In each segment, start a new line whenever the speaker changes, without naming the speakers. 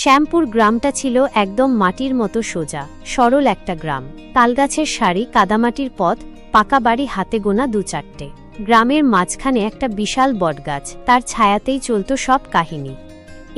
শ্যামপুর গ্রামটা ছিল একদম মাটির মতো সোজা, সরল একটা গ্রাম। তালগাছের সারি, কাদামাটির পথ, পাকা বাড়ি হাতে গোনা দু চারটে। গ্রামের মাঝখানে একটা বিশাল বটগাছ, তার ছায়াতেই চলত সব কাহিনী।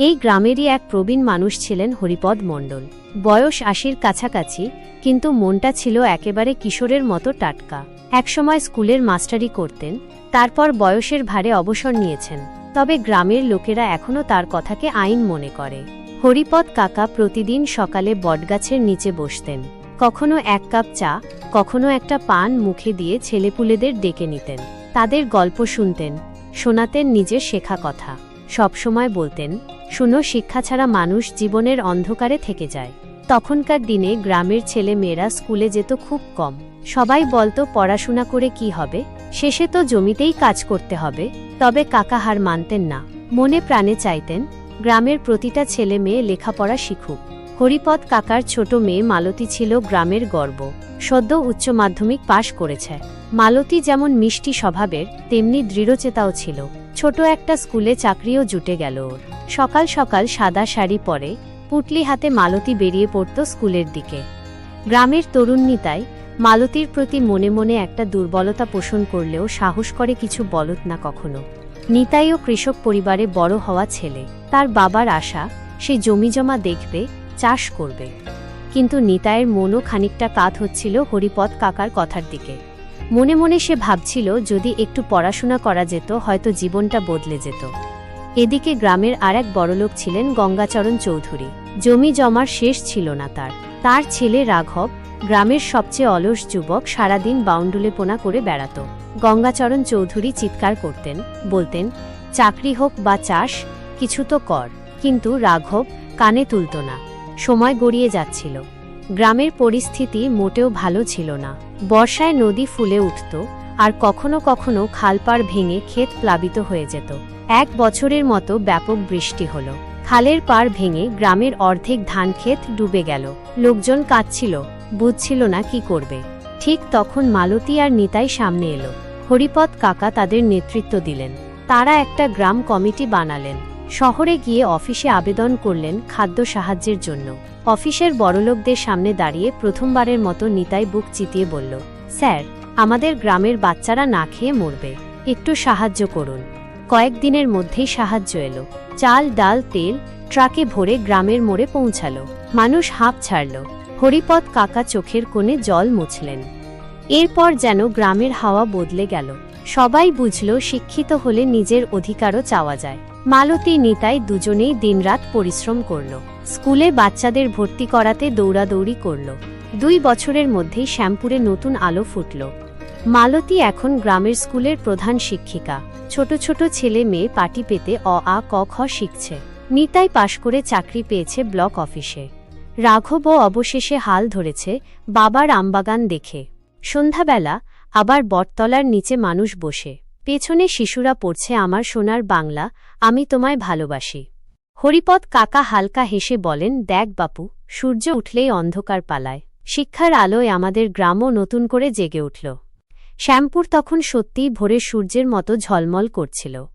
এই গ্রামেরই এক প্রবীণ মানুষ ছিলেন হরিপদ মণ্ডল। বয়স আশির কাছাকাছি, কিন্তু মনটা ছিল একেবারে কিশোরের মতো টাটকা। একসময় স্কুলের মাস্টারি করতেন, তারপর বয়সের ভারে অবসর নিয়েছেন। তবে গ্রামের লোকেরা এখনও তার কথাকে আইন মনে করে। হরিপদ কাকা প্রতিদিন সকালে বটগাছের নিচে বসতেন। কখনো এক কাপ চা, কখনো একটা পান মুখে দিয়ে ছেলেপুলেদের ডেকে নিতেন। তাদের গল্প শুনতেন, শোনাতেন নিজের শেখা কথা। সবসময় বলতেন, শুনো, শিক্ষা ছাড়া মানুষ জীবনের অন্ধকারে থেকে যায়। তখনকার দিনে গ্রামের ছেলে মেয়েরা স্কুলে যেত খুব কম। সবাই বলতো, পড়াশোনা করে কি হবে? শেষে তো জমিতেই কাজ করতে হবে। তবে কাকা হার মানতেন না। মনে প্রাণে চাইতেন গ্রামের প্রতিটা ছেলে মেয়ে লেখাপড়া শিখুক। হরিপদ কাকার ছোট মেয়ে মালতী ছিল গ্রামের গর্ব। সদ্য উচ্চ মাধ্যমিক পাশ করেছে। মালতী যেমন মিষ্টি স্বভাবের, তেমনি দৃঢ়চেতাও ছিল। ছোট একটা স্কুলে চাকরিও জুটে গেল ওর। সকাল সকাল সাদা শাড়ি পরে পুটলি হাতে মালতী বেরিয়ে পড়ত স্কুলের দিকে। গ্রামের তরুণ নিতাই মালতীর প্রতি মনে মনে একটা দুর্বলতা পোষণ করলেও সাহস করে কিছু বলত না কখনো। নিতাইও কৃষক পরিবারে বড় হওয়া ছেলে। তার বাবার আশা, সে জমিজমা দেখবে, চাষ করবে। কিন্তু নিতাইয়ের মনও খানিকটা কাত হচ্ছিল হরিপদ কাকার কথার দিকে। মনে মনে সে ভাবছিল, যদি একটু পড়াশোনা করা যেত, হয়তো জীবনটা বদলে যেত। এদিকে গ্রামের আর এক বড়লোক ছিলেন গঙ্গাচরণ চৌধুরী। জমি জমার শেষ ছিল না তার। তার ছেলে রাঘব, গ্রামের সবচেয়ে অলস যুবক, সারাদিন বাউন্ডুলে পোনা করে বেড়াত। গঙ্গাচরণ চৌধুরী চিৎকার করতেন, বলতেন, চাকরি হোক বা চাষ, কিছু তো কর, কিন্তু রাঘব কানে তুলত না, সময় গড়িয়ে যাচ্ছিল। গ্রামের পরিস্থিতি মোটেও ভালো ছিল না। বর্ষায় নদী ফুলে উঠত, আর কখনো কখনো খালপাড় ভেঙে ক্ষেত প্লাবিত হয়ে যেত। এক বছরের মতো ব্যাপক বৃষ্টি হলো। খালের পাড় ভেঙে গ্রামের অর্ধেক ধান ক্ষেত ডুবে গেল। লোকজন কাঁদছিল, বুঝছিল না কি করবে। ঠিক তখন মালতী আর নিতাই সামনে এলো। হরিপদ কাকা তাদের নেতৃত্ব দিলেন। তারা একটা গ্রাম কমিটি বানালেন। শহরে গিয়ে অফিসে আবেদন করলেন খাদ্য সাহায্যের জন্য। অফিসের বড়লোকদের সামনে দাঁড়িয়ে প্রথমবারের মতো নিতাই বুক চিতিয়ে বলল, স্যার, আমাদের গ্রামের বাচ্চারা না খেয়ে মরবে। একটু সাহায্য করুন। কয়েকদিনের মধ্যেই সাহায্য এলো। চাল, ডাল, তেল ট্রাকে ভরে গ্রামের মোড়ে পৌঁছালো। মানুষ হাঁপ ছাড়ল। হরিপদ কাকা চোখের কোণে জল মুছলেন। এরপর যেন গ্রামের হাওয়া বদলে গেল। সবাই বুঝল শিক্ষিত হলে নিজের অধিকারও চাওয়া যায়। মালতী নিতাই দুজনেই দিনরাত পরিশ্রম করল। স্কুলে বাচ্চাদের ভর্তি করাতে দৌড়াদৌড়ি করল। দুই বছরের মধ্যেই শ্যামপুরে নতুন আলো ফুটল। মালতী এখন গ্রামের স্কুলের প্রধান শিক্ষিকা। ছোট ছোট ছেলে মেয়ে পাটি পেতে অ, আ, ক, খ শিখছে। নিতাই পাশ করে চাকরি পেয়েছে ব্লক অফিসে। রাঘবও অবশেষে হাল ধরেছে বাবার আমবাগান দেখে। সন্ধ্যাবেলা আবার বটতলার নিচে মানুষ বসে। পেছনে শিশুরা পড়ছে, আমার সোনার বাংলা, আমি তোমায় ভালোবাসি। হরিপদ কাকা হালকা হেসে বলেন, দেখ বাপু, সূর্য উঠলেই অন্ধকার পালায়। শিক্ষার আলোয় আমাদের গ্রামও নতুন করে জেগে উঠল। শ্যামপুর তখন সত্যিই ভোরের সূর্যের মতো ঝলমল করছিল।